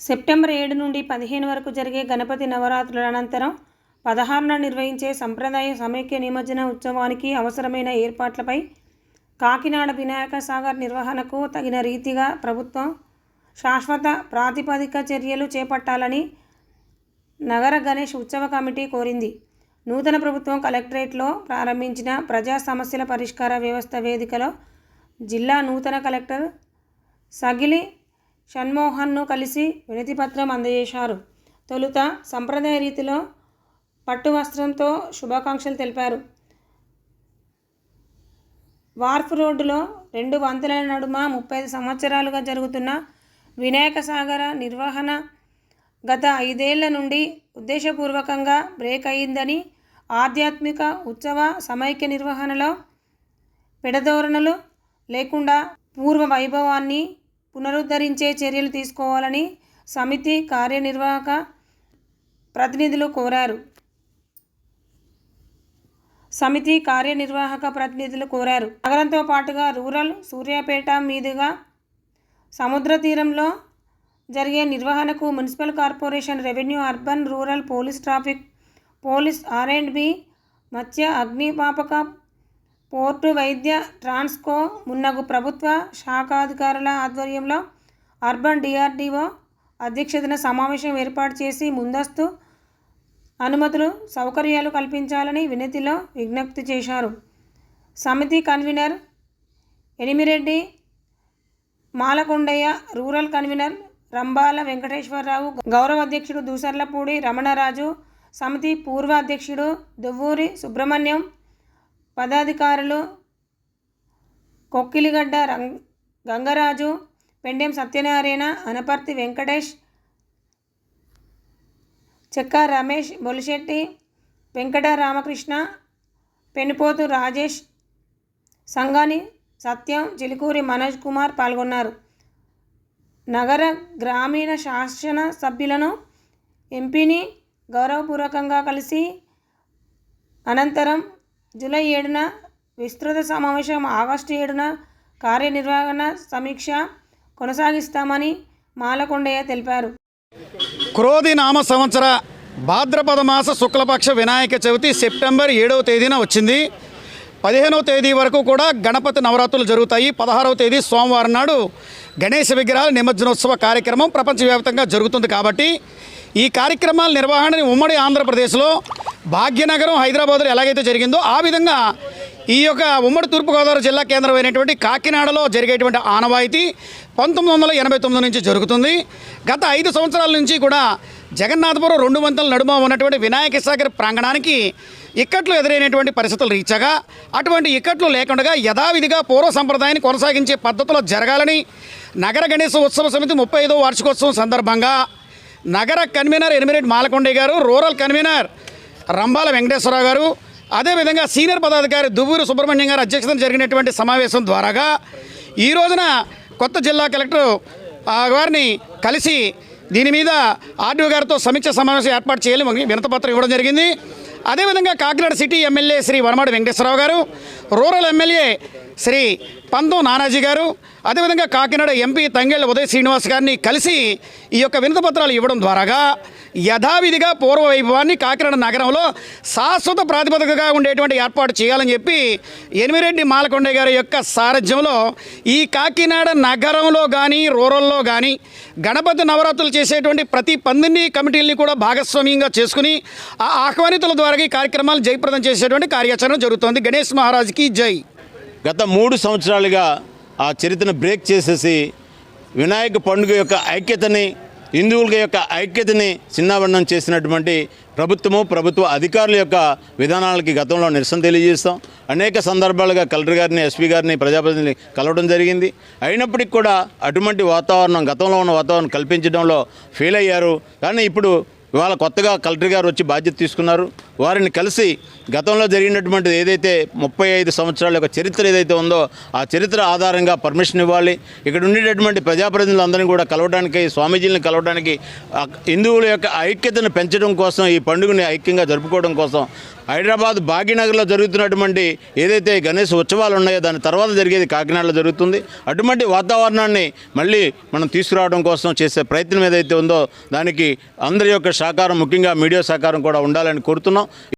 September ఏడు నుండి పదిహేను వరకు జరిగే గణపతి నవరాత్రుల అనంతరం పదహారున నిర్వహించే సంప్రదాయ సమైక్య నిమజ్జన ఉత్సవానికి అవసరమైన ఏర్పాట్లపై కాకినాడ వినాయక సాగర్ నిర్వహణకు తగిన రీతిగా ప్రభుత్వం శాశ్వత ప్రాతిపదిక చర్యలు చేపట్టాలని నగర గణేష్ ఉత్సవ కమిటీ కోరింది. నూతన ప్రభుత్వం కలెక్టరేట్లో ప్రారంభించిన ప్రజా సమస్యల పరిష్కార వ్యవస్థ వేదికలో జిల్లా నూతన కలెక్టర్ సగిలి షణ్మోహన్ను కలిసి వినతిపత్రం అందజేశారు. తొలుత సంప్రదాయ రీతిలో పట్టు వస్త్రంతో శుభాకాంక్షలు తెలిపారు. వార్ఫ్ రోడ్డులో రెండు వంతుల నడుమ ముప్పై సంవత్సరాలుగా జరుగుతున్న వినాయక సాగర నిర్వహణ గత ఐదేళ్ళ నుండి ఉద్దేశపూర్వకంగా బ్రేక్ అయిందని ఆధ్యాత్మిక ఉత్సవ సమైక్య నిర్వహణలో పెడధోరణలు లేకుండా పూర్వ వైభవాన్ని పునరుద్ధరించే చర్యలు తీసుకోవాలని సమితి కార్యనిర్వాహక ప్రతినిధులు కోరారు. సమితి కార్యనిర్వాహక ప్రతినిధులు కోరారు. నగరంతో పాటుగా రూరల్ సూర్యాపేట మీదుగా సముద్ర తీరంలో జరిగే నిర్వహణకు municipal corporation revenue urban rural police traffic police R and B మత్స్య అగ్నిమాపక పోర్టు వైద్య ట్రాన్స్కో మున్నగు ప్రభుత్వ శాఖాధికారుల ఆధ్వర్యంలో అర్బన్ డిఆర్డిఓ అధ్యక్షతన సమావేశం ఏర్పాటు చేసి ముందస్తు అనుమతులు సౌకర్యాలు కల్పించాలని వినతిలో విజ్ఞప్తి చేశారు. సమితి convener Enimireddy Malakondaiah rural convener Rambala Venkateswararao గౌరవ అధ్యక్షుడు దూసర్లపూడి రమణరాజు సమితి పూర్వ అధ్యక్షుడు దువ్వూరి సుబ్రహ్మణ్యం పదాధికారులు కొక్కిలిగడ్డ రంగ్ గంగరాజు పెండెం సత్యనారాయణ అనపర్తి వెంకటేష్ చెక్క రమేష్ బొలిశెట్టి వెంకట రామకృష్ణ పెనుపోతు రాజేష్ సంగాని సత్యం చిలుకూరి మనోజ్ కుమార్ పాల్గొన్నారు. నగర గ్రామీణ శాసన సభ్యులను ఎంపీని గౌరవపూర్వకంగా కలిసి అనంతరం జూలై ఏడున విస్తృత సమావేశం ఆగస్టు ఏడున కార్యనిర్వహణ సమీక్ష కొనసాగిస్తామని మాలకొండయ్య తెలిపారు. క్రోధి నామ సంవత్సర భాద్రపద మాస శుక్లపక్ష వినాయక చవితి సెప్టెంబర్ ఏడవ తేదీన వచ్చింది. పదిహేనవ తేదీ వరకు కూడా గణపతి నవరాత్రులు జరుగుతాయి. పదహారవ తేదీ సోమవారం నాడు గణేష విగ్రహాల నిమజ్జనోత్సవ కార్యక్రమం ప్రపంచవ్యాప్తంగా జరుగుతుంది కాబట్టి ఈ కార్యక్రమాల నిర్వహణని ఉమ్మడి ఆంధ్రప్రదేశ్లో భాగ్యనగరం హైదరాబాద్లో ఎలాగైతే జరిగిందో ఆ విధంగా ఈ యొక్క ఉమ్మడి తూర్పుగోదావరి జిల్లా కేంద్రమైనటువంటి కాకినాడలో జరిగేటువంటి ఆనవాయితీ పంతొమ్మిది వందల ఎనభై తొమ్మిది నుంచి జరుగుతుంది. గత ఐదు సంవత్సరాల నుంచి కూడా జగన్నాథపురం రెండు వంతుల నడుమ ఉన్నటువంటి వినాయక సాగర్ ప్రాంగణానికి ఇక్కట్లు ఎదురైనటువంటి పరిస్థితులు రీచగా అటువంటి ఇక్కట్లు లేకుండా యథావిధిగా పూర్వ సంప్రదాయాన్ని కొనసాగించే పద్ధతిలో జరగాలని నగర గణేశ ఉత్సవ సమితి ముప్పై ఐదో వార్షికోత్సవం సందర్భంగా నగర కన్వీనర్ ఎనిమిరెడ్డి మాలకొండే గారు రూరల్ కన్వీనర్ రంబాల వెంకటేశ్వరరావు గారు అదేవిధంగా సీనియర్ పదాధికారి దువ్వూరు సుబ్రహ్మణ్యం గారు అధ్యక్షతన జరిగినటువంటి సమావేశం ద్వారాగా ఈ రోజున కొత్త జిల్లా కలెక్టర్ గారిని వారిని కలిసి దీని మీద ఆర్డీఓ గారితో సమీక్ష సమావేశం ఏర్పాటు చేయాలి వినతపత్రం ఇవ్వడం జరిగింది. అదేవిధంగా కాకినాడ సిటీ ఎమ్మెల్యే శ్రీ వనమాడి వెంకటేశ్వరరావు గారు రూరల్ ఎమ్మెల్యే శ్రీ పంతం నానాజీ గారు అదేవిధంగా కాకినాడ ఎంపీ తంగేళ్ళ ఉదయ శ్రీనివాస్ గారిని కలిసి ఈ యొక్క వినతపత్రాలు ఇవ్వడం ద్వారాగా యథావిధిగా పూర్వ వైభవాన్ని కాకినాడ నగరంలో శాశ్వత ప్రాతిపదికగా ఉండేటువంటి ఏర్పాటు చేయాలని చెప్పి ఎనిమిరెడ్డి మాలకొండ గారి యొక్క సారథ్యంలో ఈ కాకినాడ నగరంలో కానీ రూరల్లో కానీ గణపతి నవరాత్రులు చేసేటువంటి ప్రతి పందిని కమిటీల్ని కూడా భాగస్వామ్యంగా చేసుకుని ఆ ఆహ్వానితుల ద్వారా ఈ కార్యక్రమాలు జయప్రదం చేసేటువంటి కార్యాచరణ జరుగుతోంది. గణేష్ మహారాజ్కి జై. గత మూడు సంవత్సరాలుగా ఆ చరిత్రను బ్రేక్ చేసేసి వినాయక పండుగ యొక్క ఐక్యతని హిందువుల యొక్క ఐక్యతని చిన్నాభిన్నం చేసినటువంటి ప్రభుత్వము ప్రభుత్వ అధికారుల యొక్క విధానాలకి గతంలో నిరసన తెలియజేస్తాం. అనేక సందర్భాలుగా కలెక్టర్ గారిని ఎస్పీ గారిని ప్రజాప్రతినిధిని కలవడం జరిగింది. అయినప్పటికీ కూడా అటువంటి వాతావరణం గతంలో ఉన్న వాతావరణం కల్పించడంలో ఫెయిల్ అయ్యారు. కానీ ఇప్పుడు ఇవాళ కొత్తగా కలెక్టర్ గారు వచ్చి బాధ్యత తీసుకున్నారు. వారిని కలిసి గతంలో జరిగినటువంటి ఏదైతే ముప్పై ఐదు సంవత్సరాల యొక్క చరిత్ర ఏదైతే ఉందో ఆ చరిత్ర ఆధారంగా పర్మిషన్ ఇవ్వాలి. ఇక్కడ ఉండేటటువంటి ప్రజాప్రతినిధులందరినీ కూడా కలవడానికి స్వామీజీలను కలవడానికి హిందువుల యొక్క ఐక్యతను పెంచడం కోసం ఈ పండుగని ఐక్యంగా జరుపుకోవడం కోసం హైదరాబాద్ భాగ్యనగర్లో జరుగుతున్నటువంటి ఏదైతే గణేష్ ఉత్సవాలు ఉన్నాయో దాని తర్వాత జరిగేది కాకినాడలో జరుగుతుంది. అటువంటి వాతావరణాన్ని మళ్ళీ మనం తీసుకురావడం కోసం చేసే ప్రయత్నం ఏదైతే ఉందో దానికి అందరి యొక్క సహకారం ముఖ్యంగా మీడియా సహకారం కూడా ఉండాలని కోరుతున్నాం.